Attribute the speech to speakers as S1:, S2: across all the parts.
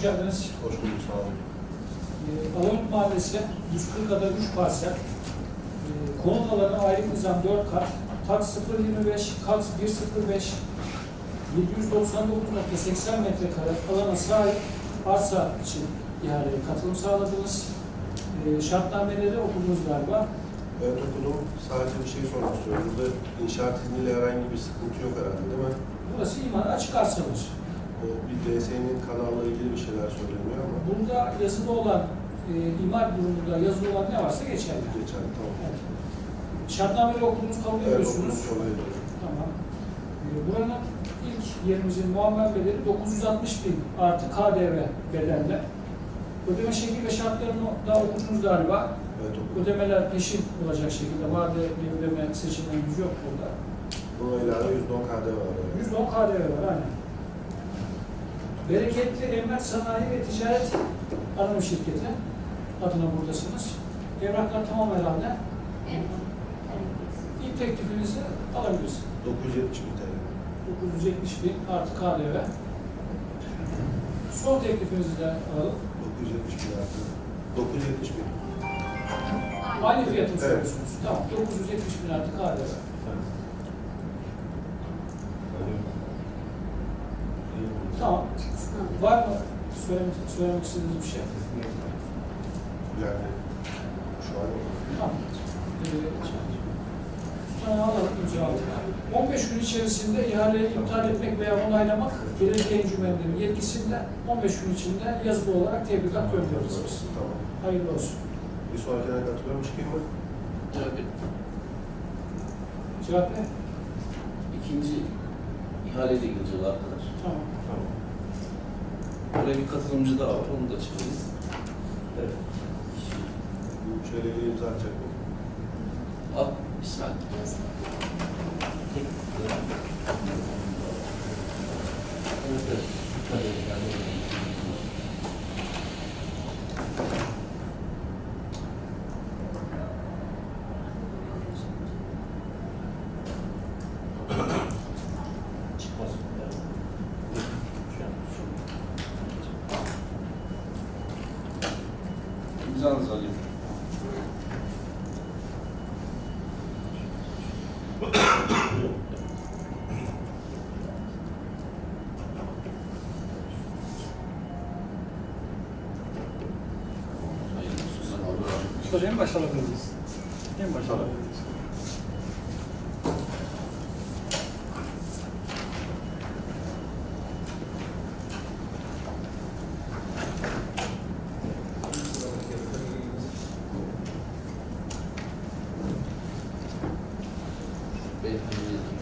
S1: Hoş geldiniz.
S2: Hoş bulduk, sağ olun.
S1: Ee, Alamut Mahallesi 140 ada 3 parsel. Ee, konut alanı ayrı nizam 4 kat. Taks 025, Kaks 105, 799.80 metrekare alana sahip arsa için ihaleye katılım sağladınız. Ee, şartnameleri okudunuz galiba.
S2: Evet okudum. Sadece bir şey sormak istiyorum. Burada inşaat izniyle herhangi bir sıkıntı yok herhalde değil mi?
S1: Burası imar açık arsadır.
S2: Ee, Bir DS'nin kanalla ilgili bir şeyler söyleniyor ama
S1: Burada yazılı olan, e, imar durumunda yazılı olan ne varsa geçerli.
S2: geçen tamam.
S1: Evet. Şartnameleri okudunuz, kabul
S2: Evet
S1: ediyorsunuz.
S2: okudum, kolay olur.
S1: Tamam. Ee, Buranın ilk yerimizin muammer bedeli 960 bin artı KDV bedelle. Ödeme şekli ve şartlarını da okudunuz galiba.
S2: Evet okudum.
S1: Ödemeler peşin olacak şekilde. Vadeli ödeme seçeneğimiz yok burada.
S2: Buna ilave %10 KDV var. evet.
S1: 110 KDV var aynen. Bereketli Emlak Sanayi ve Ticaret Anonim Şirketi adına buradasınız. Evraklar tamam herhalde. İlk teklifinizi alabilirsiniz.
S2: 970 bin TL.
S1: 970 bin artı KDV. Son teklifinizi de alalım.
S2: 970 bin artı. 970 bin.
S1: Aynı fiyatı mı
S2: Evet.
S1: söylüyorsunuz? Tamam. 970 bin artı KDV. Tamam. Var mı söylemek, söylemek istediğiniz bir şey?
S2: Yani şu an yok.
S1: Tamam. Ee, alalım imzalayalım. 15 gün içerisinde ihaleyi iptal etmek veya onaylamak belediye encümenlerinin yetkisinde 15 gün içinde yazılı olarak tebligat göndeririz biz.
S2: Tamam.
S1: Hayırlı olsun.
S2: Bir sonrakine katılıyormuş gibi mi?
S3: Tabii.
S1: Cevap ne?
S3: İkinci ihaleyle girecek arkadaş.
S1: Tamam.
S3: Oraya bir katılımcı daha var, onu da çeviririz. Evet.
S2: Bu şeyle ilgili imza atacak mı?
S3: At, İsmail. Evet, evet. İmzanızı alayım. Hayırlı
S1: Şöyle en başa alabiliriz. En başa
S2: Tamam.
S1: alabiliriz.
S3: Beyefendi.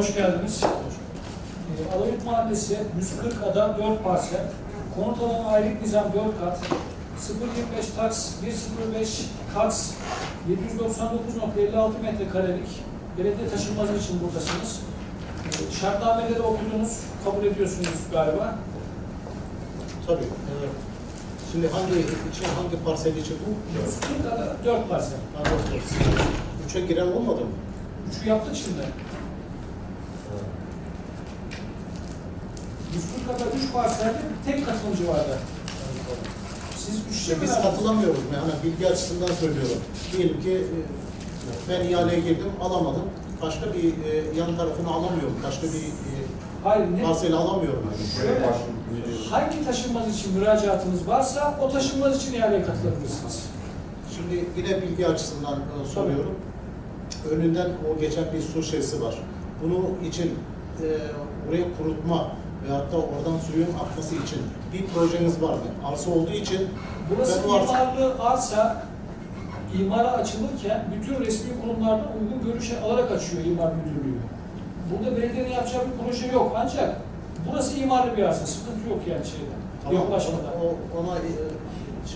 S1: Hoş geldiniz. Ee, Alayurt Mahallesi 140 ada 4 parsel. Konut alanı aylık nizam 4 kat. 025 taks 105 kaks 799.56 metrekarelik belediye taşınmazı için buradasınız. Ee, Şartnameleri okudunuz, kabul ediyorsunuz galiba.
S4: Tabii. evet. Şimdi hangi için, hangi parsel için bu?
S1: 140 ada 4 parsel.
S4: Anlatıyoruz. Üçe giren olmadı mı?
S1: Üçü yaptık şimdi. 140 ada 3 parselde tek katılımcı vardı. Siz
S4: İşte
S1: mi
S4: biz katılamıyoruz. Yani bilgi açısından söylüyorum. Diyelim ki e, ben ihaleye girdim, alamadım. Başka bir e, yan tarafını alamıyorum. Başka bir e,
S1: Hayır, ne?
S4: parseli alamıyorum. Yani.
S1: Şöyle, hangi taşınmaz için müracaatınız varsa o taşınmaz için ihaleye katılabilirsiniz.
S4: Şimdi yine bilgi açısından e, soruyorum. Önünden o geçen bir su şişesi var. Bunu için e, oraya kurutma ve hatta oradan suyun akması için bir projeniz var mı? Arsa olduğu için
S1: Burası
S4: ben o arsa-
S1: imarlı arsa, imara açılırken bütün resmi kurumlardan uygun görüş alarak açıyor imar müdürlüğü. Burada belediyenin yapacağı bir proje yok ancak burası imarlı bir arsa, sıkıntı yok yani şeyde.
S4: Tamam,
S1: Yaklaşmadan.
S4: o, ona e,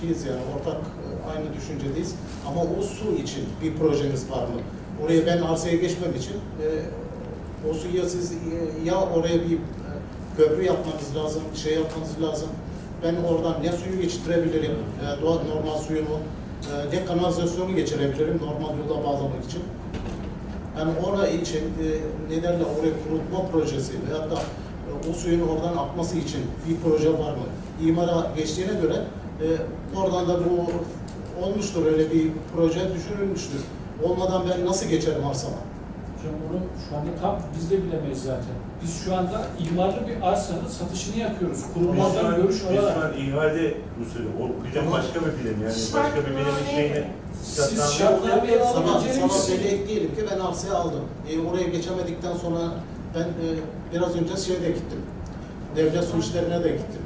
S4: şeyiz yani ortak e, aynı düşüncedeyiz. Ama o su için bir projeniz var mı? Oraya ben arsaya geçmem için e, o suyu ya siz e, ya oraya bir köprü yapmanız lazım, şey yapmanız lazım. Ben oradan ne suyu geçirebilirim, e, doğal normal suyumu, e, ne kanalizasyonu geçirebilirim normal yola bağlamak için. Yani orada için e, ne derler oraya kurutma projesi veyahut da e, o suyun oradan akması için bir proje var mı? İmara geçtiğine göre e, oradan da bu olmuştur öyle bir proje düşünülmüştür. Olmadan ben nasıl geçerim arsama?
S1: Hocam onu şu anda tam biz de bilemeyiz zaten. Biz şu anda imarlı bir arsanın satışını yapıyoruz. Kurumlardan
S5: an,
S1: görüş
S5: biz şu
S1: alarak.
S5: an ihale usulü. O hocam başka bir bilim yani. Başka bir bilimin şeyine
S1: Siz
S5: şartname oluyor.
S4: Sabah,
S1: alabileceğiniz
S4: beni diyelim ki ben arsayı aldım. E, oraya geçemedikten sonra ben e, biraz önce şeye de gittim. Devlet su işlerine de gittim.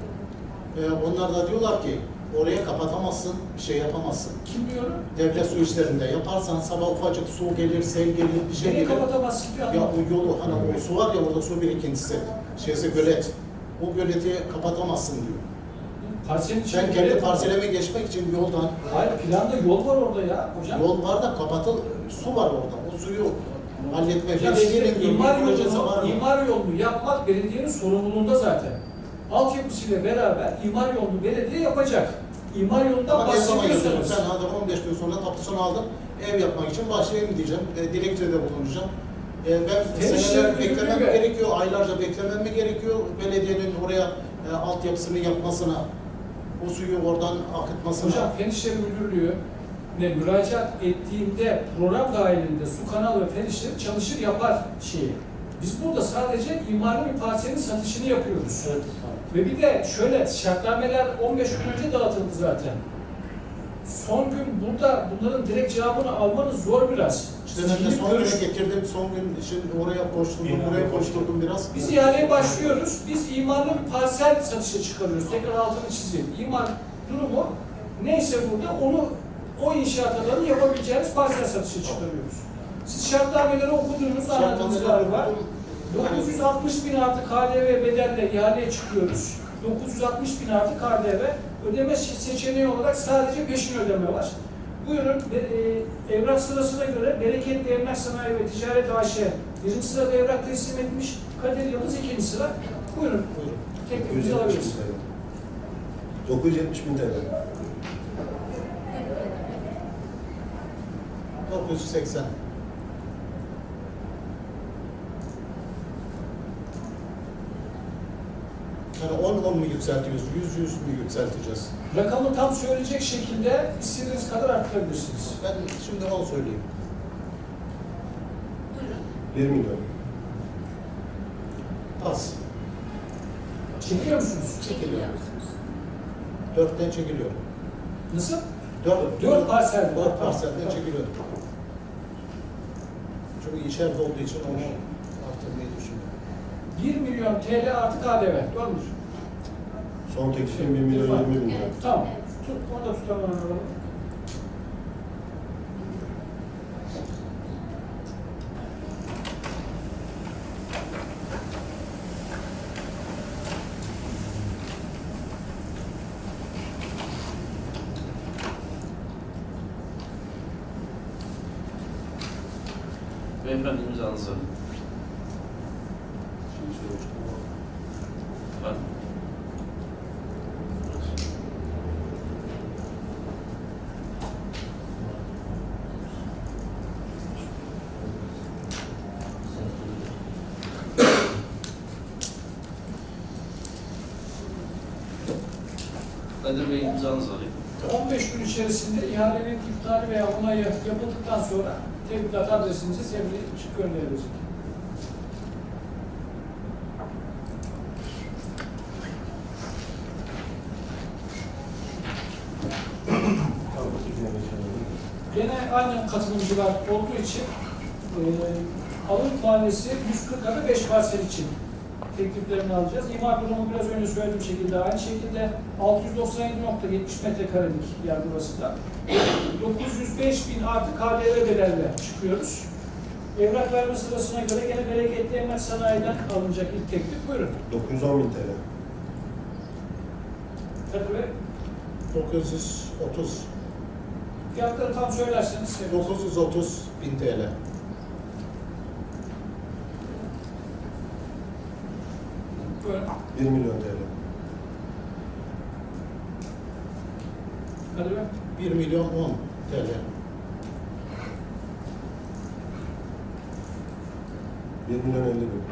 S4: E, onlar da diyorlar ki oraya kapatamazsın, bir şey yapamazsın.
S1: kim diyor?
S4: Devlet su işlerinde yaparsan sabah ufacık su gelir, sel gelir, bir şey
S1: Neyi
S4: gelir.
S1: kapatamazsın ki
S4: Ya o yolu hani o su var ya orada su birikintisi, şeyse gölet. O göleti kapatamazsın diyor.
S1: Parselin içinde
S4: Ben kendi
S1: gölet var.
S4: parseleme geçmek için yoldan
S1: Hayır planda yol var orada ya hocam.
S4: Yol var da kapatıl, su var orada. O suyu halletmek.
S1: Hocam işte imar
S4: bir projesi var
S1: yolunu, imar yolunu yapmak belediyenin sorumluluğunda zaten. Altyapısıyla beraber imar yolunu belediye yapacak. İmar yolundan bahsediyorsanız.
S4: Sen hadi 15 gün sonra tapusunu aldım. Ev yapmak için başlayayım diyeceğim. E, dilekçede bulunacağım. E, ben seneler beklemem
S1: ve-
S4: gerekiyor? Aylarca beklemem mi gerekiyor? Belediyenin oraya e, altyapısını yapmasına, o suyu oradan akıtmasına.
S1: Hocam Fen İşleri Müdürlüğü ne müracaat ettiğinde program dahilinde su kanal ve fen işleri çalışır yapar şeyi. Biz burada sadece imarlı bir parselin satışını yapıyoruz. Ve bir de şöyle şartnameler 15 gün önce dağıtıldı zaten. Son gün burada bunların direkt cevabını almanız zor biraz.
S4: İşte ben de
S1: Gidip
S4: son
S1: görüş-
S4: getirdim, son gün için oraya koşturdum, buraya koşturdum biraz.
S1: Biz ihaleye başlıyoruz. Biz imarlı bir parsel satışa çıkarıyoruz. Tekrar altını çizelim. İmar durumu neyse burada onu o inşaat alanı yapabileceğiniz parsel satışa çıkarıyoruz. Siz şartnameleri okuduğunuz anladığınız
S4: okudum.
S1: 960 bin artı KDV bedelle ihaleye çıkıyoruz. 960 bin artı KDV ödeme seçeneği olarak sadece peşin ödeme var. Buyurun e, e, evrak sırasına göre Bereketli Emlak Sanayi ve Ticaret AŞ birinci sırada evrak teslim etmiş. Kadir Yıldız ikinci sıra. Buyurun
S4: Buyurun.
S1: teklifimizi
S2: 970 bin
S1: alabiliriz.
S2: TL. 970 bin TL.
S4: 980. Yani 10 10 mu yükseltiyoruz, 100 100 mü yükselteceğiz?
S1: Rakamı tam söyleyecek şekilde istediğiniz kadar arttırabilirsiniz.
S4: Ben şimdi 10 söyleyeyim.
S2: 1 milyon.
S4: Az.
S1: Çekiyor musunuz?
S4: Çekiliyor. 4'ten çekiliyor.
S1: Nasıl?
S4: 4,
S1: Dört parsel.
S4: 4 parselden çekiliyor. Çünkü içeride olduğu için onu.
S1: 1 milyon TL artı KDV. Doğru mu?
S2: Son teklifim 1 milyon 20 bin lira.
S1: Tamam. Tut, onu da tutalım. alalım.
S3: Beyefendi imzanızı alayım. Efendim? Kadir Bey imzanızı alayım.
S1: 15 gün içerisinde ihalenin iptali veya onayı yapıldıktan sonra tebligat adresinize tebliğ gönderilecek. Gene aynı katılımcılar olduğu için e, alım tanesi 140 adı 5 parsel için tekliflerini alacağız. İmar durumu biraz önce söylediğim şekilde aynı şekilde 697.70 metrekarelik yer burası da. 905 bin artı KDV bedelle çıkıyoruz. Evrak verme sırasına göre gene bereketli emlak sanayiden alınacak ilk teklif. Buyurun.
S2: 910 bin TL.
S1: Bey,
S4: 930,
S1: fiyatları tam söylerseniz seviniriz.
S4: 930 bin TL.
S1: Buyurun.
S2: 1 milyon TL.
S1: Hadi be.
S4: 1 milyon 10 TL.
S2: 1 milyon 50 bin.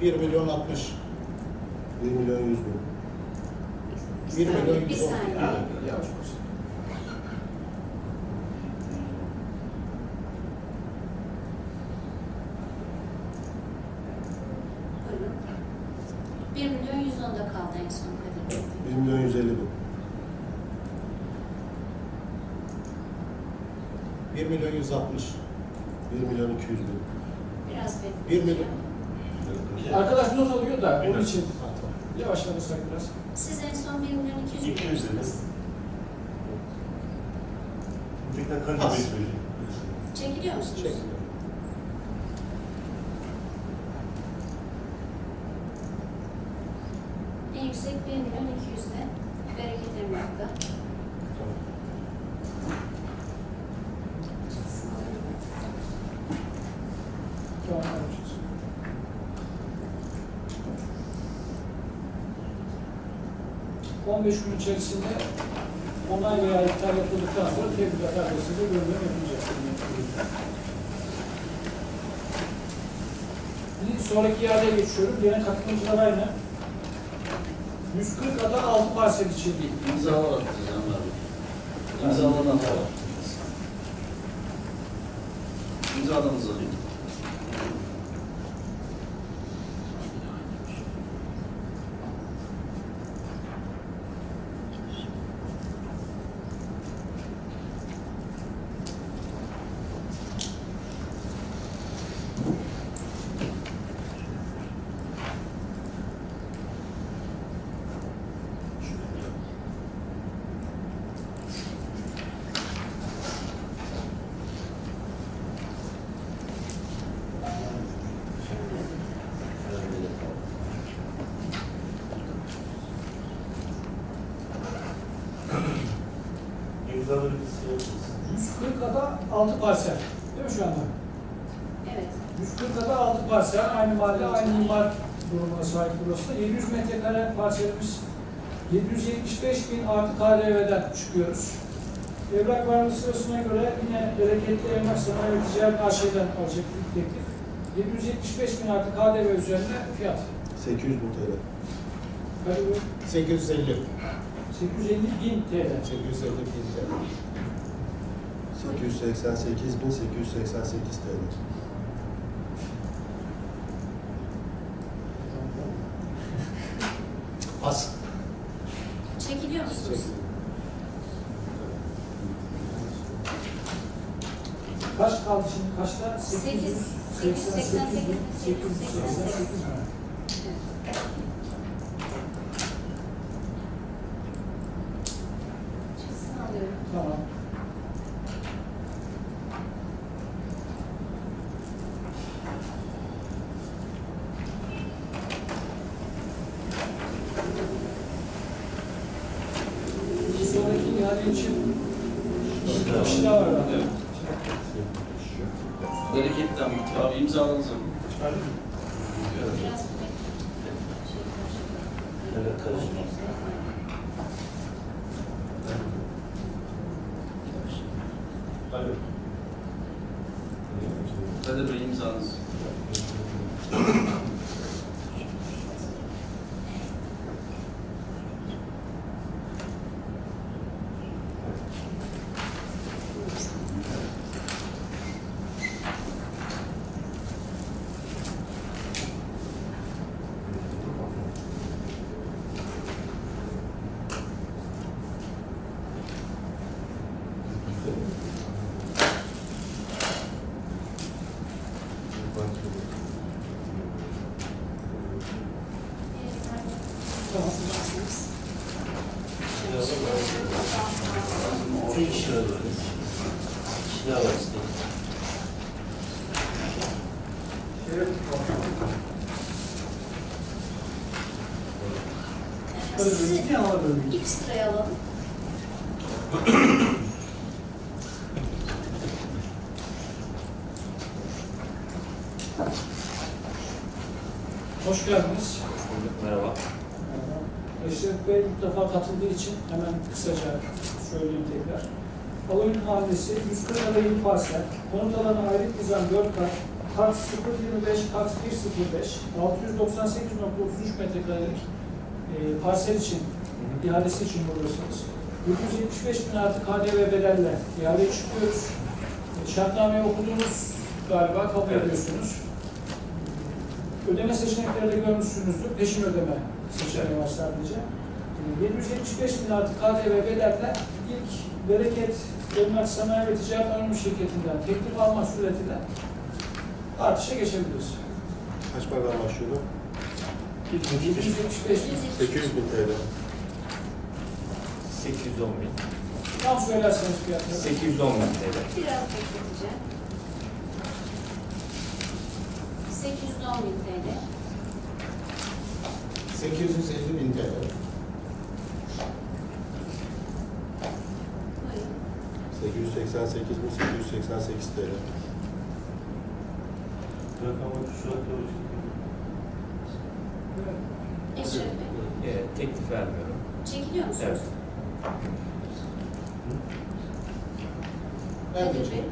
S4: 1 milyon 60.
S2: 1 milyon 100 bin.
S4: 1 milyon
S6: Bir
S4: 110.
S6: saniye.
S1: Ya, yavaş olsun.
S6: Buyurun. 1 milyon 110'da kaldı en son Kadir Bey.
S2: 1 milyon 150 bin.
S4: 1 milyon 160.
S2: 1 milyon 200 bin.
S6: Biraz
S4: 1
S6: bekleyin.
S4: milyon.
S1: Arkadaş not alıyor da onun için yavaşlamışsak biraz.
S6: Siz en son 1 milyon 200 bin
S5: 200 lira.
S6: yaptınız.
S5: Bu tekrar söyleyecek.
S6: Çekiliyor musunuz?
S4: Çekiliyor.
S6: En yüksek 1 milyon 200'de. Bereket emlakta.
S1: 15 gün içerisinde onay veya iptal yapıldıktan sonra tebligat adresinde gönderim yapılacak. Şimdi sonraki iadeye geçiyorum. Gene katılımcılar aynı. 140 ada 6 parsel içildi.
S3: İmzalar atacağız abi. İmzalardan da var. İmzalarınızı alayım.
S1: Değil mi şu anda?
S6: Evet.
S1: 140 ada 6 parsel. Aynı mahalle, aynı mimar durumuna sahip burası da. 700 metrekare parselimiz 775 bin artı KDV'den çıkıyoruz. Evrak varlığı sırasına göre yine bereketli emlak sanayi ve ticaret AŞ'den alacak ilk teklif. 775 bin artı KDV üzerine fiyat.
S2: 800 bin TL.
S1: Hadi bu
S4: 850.
S1: 850 bin TL.
S4: 850 bin TL.
S2: 888 bin 888 TL.
S4: Az.
S6: Çekiliyor musunuz?
S1: Kaç kaldı şimdi? Kaçta?
S6: Sekiz.
S1: 888 bin
S6: 888
S1: 888 mi?
S6: Çıksın alıyorum.
S1: Tamam. Bir sonraki ihale için bir kişi daha var. abi.
S3: Evet. Bereketten abi imzalarınızı alayım. Evet.
S6: Biraz bekleyin. Şey karıştırdım.
S5: Evet, karışmaz. Hadi.
S3: Kadir Bey imzanızı.
S1: Tamam.
S3: Tek kişi var böyle. Kişi daha var işte.
S1: Böyle
S6: Sizi ilk sıraya alalım.
S1: Hoş geldiniz.
S7: Merhaba.
S1: Merhaba. Eşref Bey ilk defa katıldığı için hemen kısaca söyleyeyim tekrar. Aloyun Mahallesi 140 adayın parsel, konut alanı ayrık nizam 4 kat, kat 025, kat 105, 698.33 metrekarelik e, parsel için, ihalesi için buradasınız. 775 bin artı KDV bedelle ihaleye çıkıyoruz. E, Şartnameyi okudunuz galiba, kabul
S5: Evet.
S1: ediyorsunuz. Ödeme seçenekleri de görmüşsünüzdür. Peşin ödeme seçeneği var sadece. E, 775 bin artı KDV bedelle ilk bereket Emlak Sanayi ve Ticaret Anonim Şirketi'nden teklif alma suretiyle artışa geçebiliriz.
S2: Kaç paradan başlıyordu?
S1: 775 bin.
S2: 800 bin TL.
S7: 810 bin.
S1: Tam söylerseniz fiyatları.
S7: 810 bin TL.
S6: Biraz bekleteceğim. 810 bin TL.
S4: 850 bin TL.
S6: Buyurun.
S2: 888 bin 888 TL.
S5: Rakamı şu an
S6: Eşref Bey.
S7: Evet, teklif vermiyorum.
S6: Çekiliyor musunuz?
S7: Evet.
S4: Ben de
S6: Kadir Bey.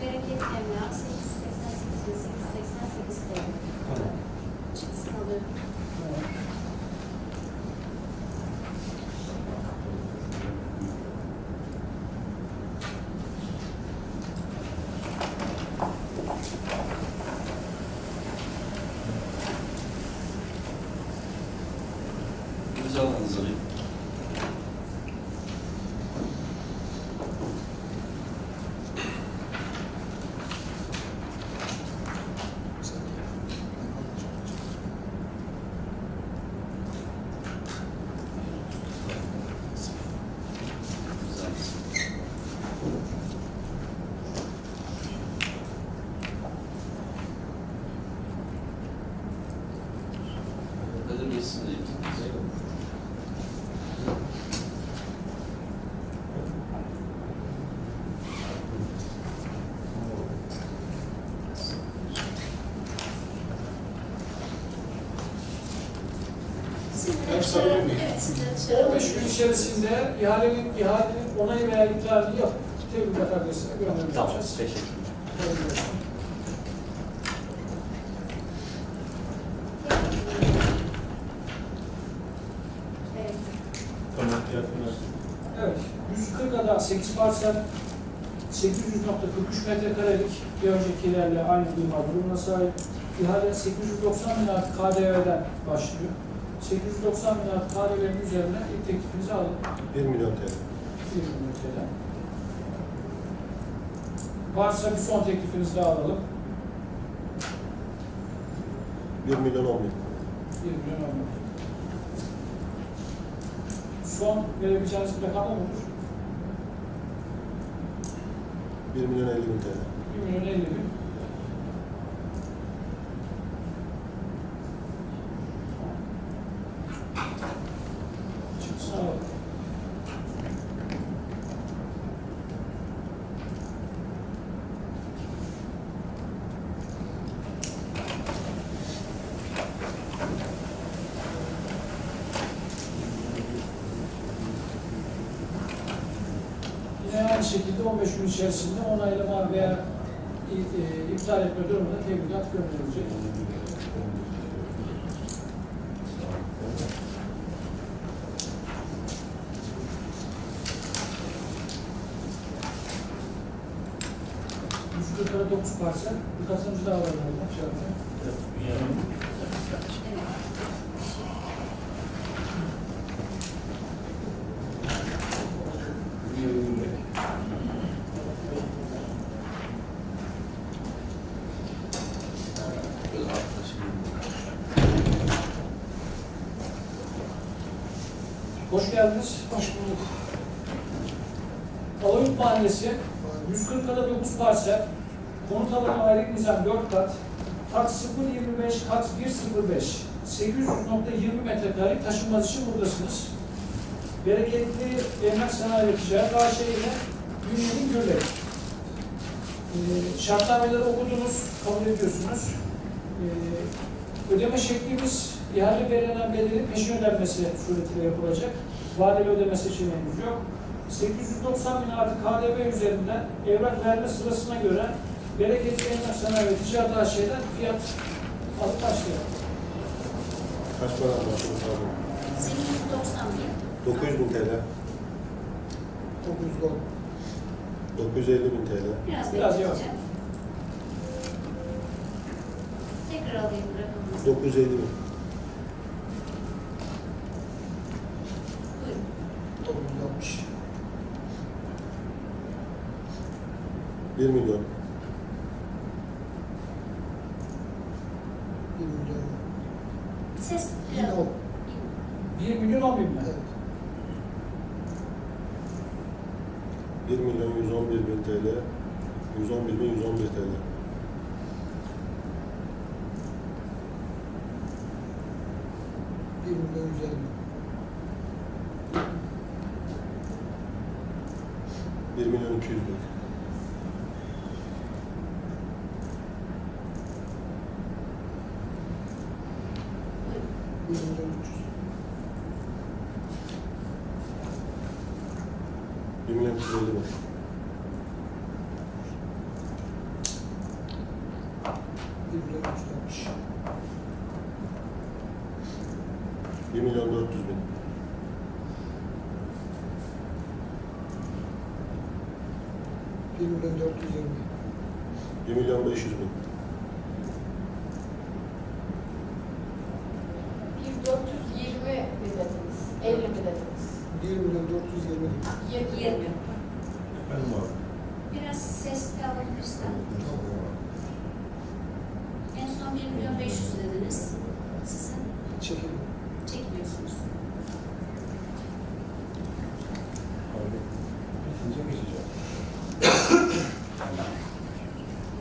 S6: Bereket Emlak 888 bin 888 TL.
S5: Tamam.
S6: Çıksın alıyorum.
S3: İmzalarınızı alayım. İmzanızı. Kadir Bey sizin de imzanız.
S4: Sorabilir miyim?
S6: evet siz de dışarı
S1: 15 gün içerisinde ihalenin, ihalenin onay veya iptalini yapıp tebligat adresine gönderme
S7: Tamam, teşekkürler.
S6: Evet.
S1: Evet, 140 ada 8 parsel 800.43 metrekarelik bir öncekilerle aynı kıyma durumuna sahip. İhale 890 bin artı KDV'den başlıyor. 890 bin artı KDV'nin üzerine ilk teklifinizi alın.
S2: 1 milyon TL.
S1: 1 milyon TL. Varsa bir son teklifinizi daha alalım.
S2: 1 milyon 10 bin.
S1: 1 milyon almak. Son verebileceğiniz bir rakam olur.
S2: 1 milyon 50 bin TL.
S1: 1 milyon 50 bin. Çıksın alalım. Yine aynı şekilde 15 gün içerisinde onaylama veya e, iptal etme durumunda tebligat gönderilecek. Yüz kırk dokuz parsel, bir katılımcı daha var. orada, içeride.
S6: Evet.
S3: Böyle arkadaşım.
S1: Hoş geldiniz. Hoş bulduk. Alayurt Mahallesi, 140 ada 9 parsel, konut alanı aylık nizam 4 kat, kat 025, kat 105, 800.20 metrekare taşınmaz için buradasınız. Bereketli Emlak Sanayi Ticaret AŞ ile Bünye'nin Gürlek. Ee, şartnameleri okudunuz, kabul ediyorsunuz. Ee, ödeme şeklimiz ihale verilen bedelin peşin ödenmesi suretiyle yapılacak. Vadeli ödeme seçeneğimiz yok. 890 bin artı KDV üzerinden evrak verme sırasına göre bereketli emlak sanayi ve ticaret AŞ'den fiyat alıp başlayalım.
S2: Kaç para anlaşıldı abi?
S6: 890 bin.
S2: 900 bin TL.
S4: 910.
S2: 950 bin TL.
S6: Biraz
S1: Biraz
S6: bekleteceğim. Tekrar alayım rakamınızı.
S2: 950 bin.
S6: Buyurun.
S4: 960.
S2: 1 milyon.
S4: 1 milyon.
S6: Ses
S4: Yine
S6: biraz.
S4: o.
S1: 1 milyon 10 bin mi?
S4: Evet.
S2: 1 milyon 111 bin TL. 111 bin 111 TL.
S4: Bir milyon yüz elli.
S2: 1 milyon 200 bin.
S6: Buyurun.
S4: Bir milyon üç yüz.
S2: 1 milyon 250 bin.
S4: Bir milyon üç yüz altmış.
S2: 1 milyon 400 bin.
S4: Bir milyon dört yüz yirmi.
S2: 1 milyon 500 bin.
S8: 1420 mi dediniz? 50 mi dediniz?
S4: Bir milyon dört yüz yirmi.
S8: 20
S6: 20.
S5: Efendim abi.
S6: Biraz sesli alabilirsen. En son 1 milyon 500 dediniz. Sizin
S4: Çekelim.
S6: çekmiyorsunuz.
S5: Abi. Bitince geçeceğim.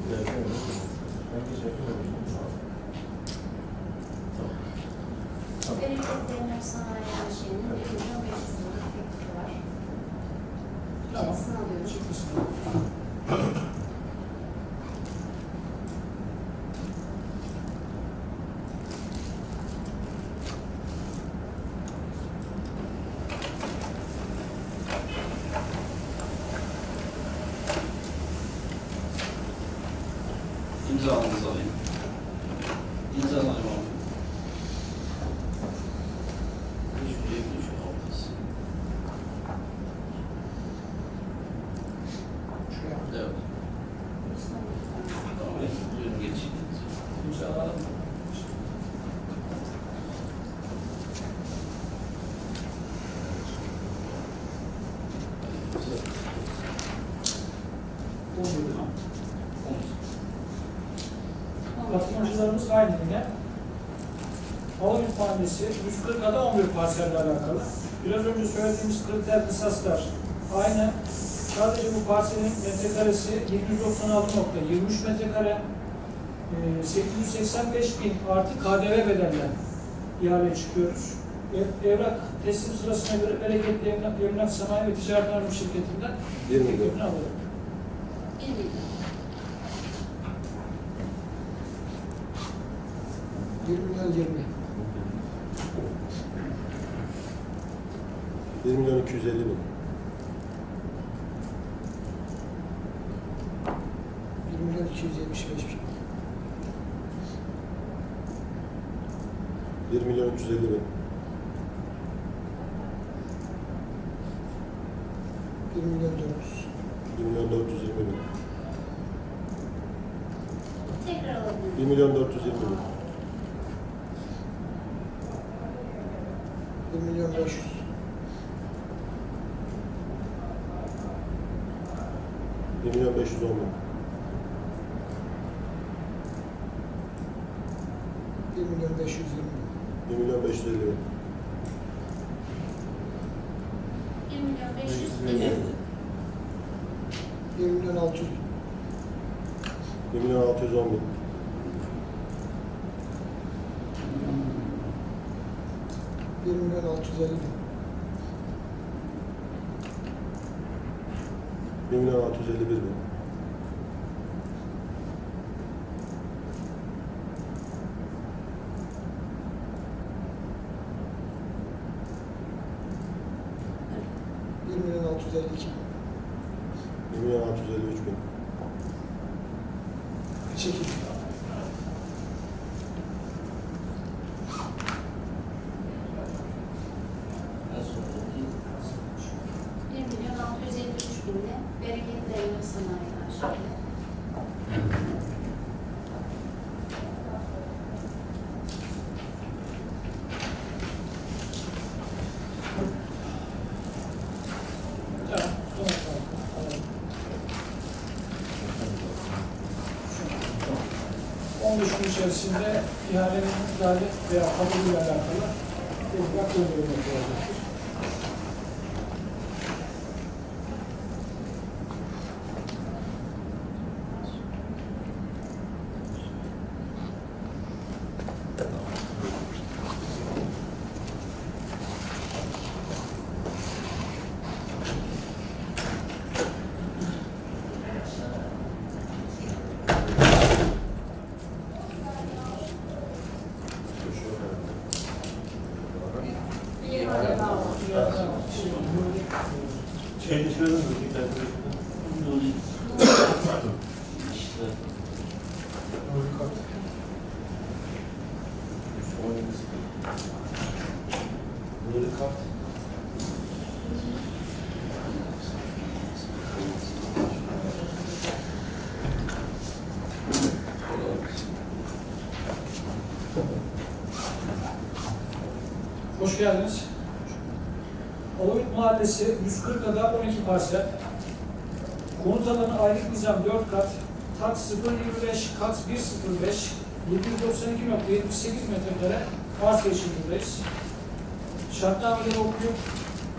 S5: Geldim. Ben geçeceğim. Tamam.
S6: Bereketli Emlak Sanayi AŞ'nin 1 milyon 500 liralık teklifi var. İçerisine alıyorum.
S1: Çıkmışsın.
S3: İmzanızı alayım. İmzalayayım abi. Üç, bir, üç, altı.
S4: Şuraya.
S3: Evet. Tamam. Buyurun geçin.
S1: İmzaladım. Oluyor mu? Katılımcılarımız aynı yine. Palamut Mahallesi 140 ada 11 parselle alakalı. Biraz önce söylediğimiz kriter esaslar aynı. Sadece bu parselin metrekaresi 796.23 metrekare. Ee, 885 bin artı KDV bedellen ihaleye çıkıyoruz. Ev- Evrak teslim sırasına göre bereketli emlak, emlak sanayi ve ticaret şirketinden
S2: 1 milyon.
S1: teklifini alıyorum.
S6: 1 milyon.
S4: Bir milyon yirmi.
S2: 1 milyon 250 bin.
S4: Bir milyon iki yüz yetmiş beş bin.
S2: 1 milyon 350 bin.
S4: Bir milyon dört yüz.
S2: 1 milyon 420 bin.
S6: Tekrar alabilirim.
S2: 1 milyon 420 bin.
S4: Bir milyon beş yüz.
S2: 1 milyon 510 bin.
S4: Bir milyon beş yüz yirmi bin.
S2: 1 milyon 550 bin.
S6: 1 milyon 500
S4: Bir milyon altı yüz.
S2: 1 milyon 610 bin.
S4: Bir milyon altı yüz elli bin.
S2: 1 milyon 650 bin.
S9: 1 milyon 651
S2: bin. Bir milyon 652 bin.
S6: 1 milyon 653
S1: bin. Çekil. İçerisinde ihalenin iptali veya kabulüyle alakalı tezgah gönderilmek. Hoş geldiniz. Olavit Mahallesi 140 ada 12 parsel. Konut alanı aylık nizam 4 kat. Kat 025, kat 105, 792.78 metrekare için buradayız. Şartnameleri okuyup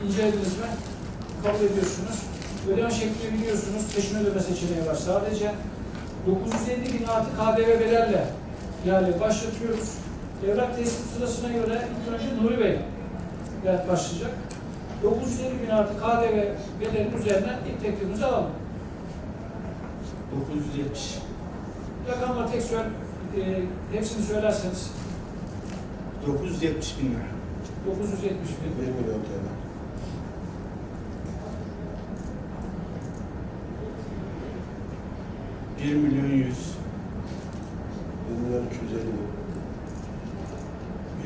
S1: incelediniz mi? Kabul ediyorsunuz. Ödeme şeklini biliyorsunuz. Peşin ödeme seçeneği var sadece. 950 bin artı KDV bedelle yani başlatıyoruz. Evrak teslim sırasına göre ilk önce Nuri Bey başlayacak. 950 bin artı KDV bedelinin üzerinden ilk teklifimizi alalım.
S3: 970.
S1: Rakamla tek söyle, e, hepsini söylerseniz
S3: 970 bin lira.
S1: 970 bin.
S2: 1 milyon TL.
S3: Bir milyon 100.
S2: 1 milyon 250 bin.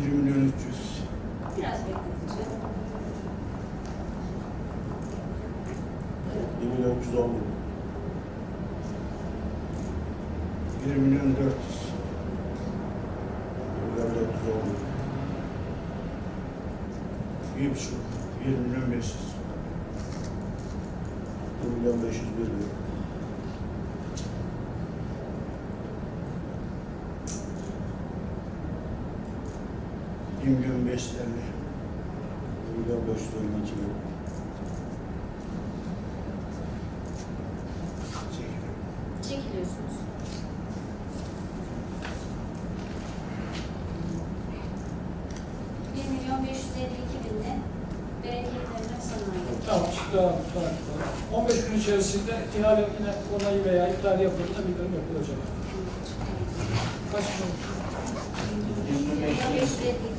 S3: Bir milyon 300.
S6: Biraz bekleteceğim.
S2: 1 milyon 310 bin.
S3: Bir milyon 400.
S2: 1 milyon 410 bin.
S3: Bir buçuk. Bir milyon 500.
S2: 1 milyon 501 bin.
S3: Milyon 550.
S2: 1 milyon 552 bin.
S3: Çekiliyor.
S6: Çekiliyorsunuz. Bir milyon beş yüz elli iki binle bereketli elma sanayi.
S1: Tamam, çıktı. Tamam, tamam. 15 gün içerisinde ihale yine onayı veya iptal yapıldığında bildirim yapılacak. Kaç gün?
S6: Bir milyon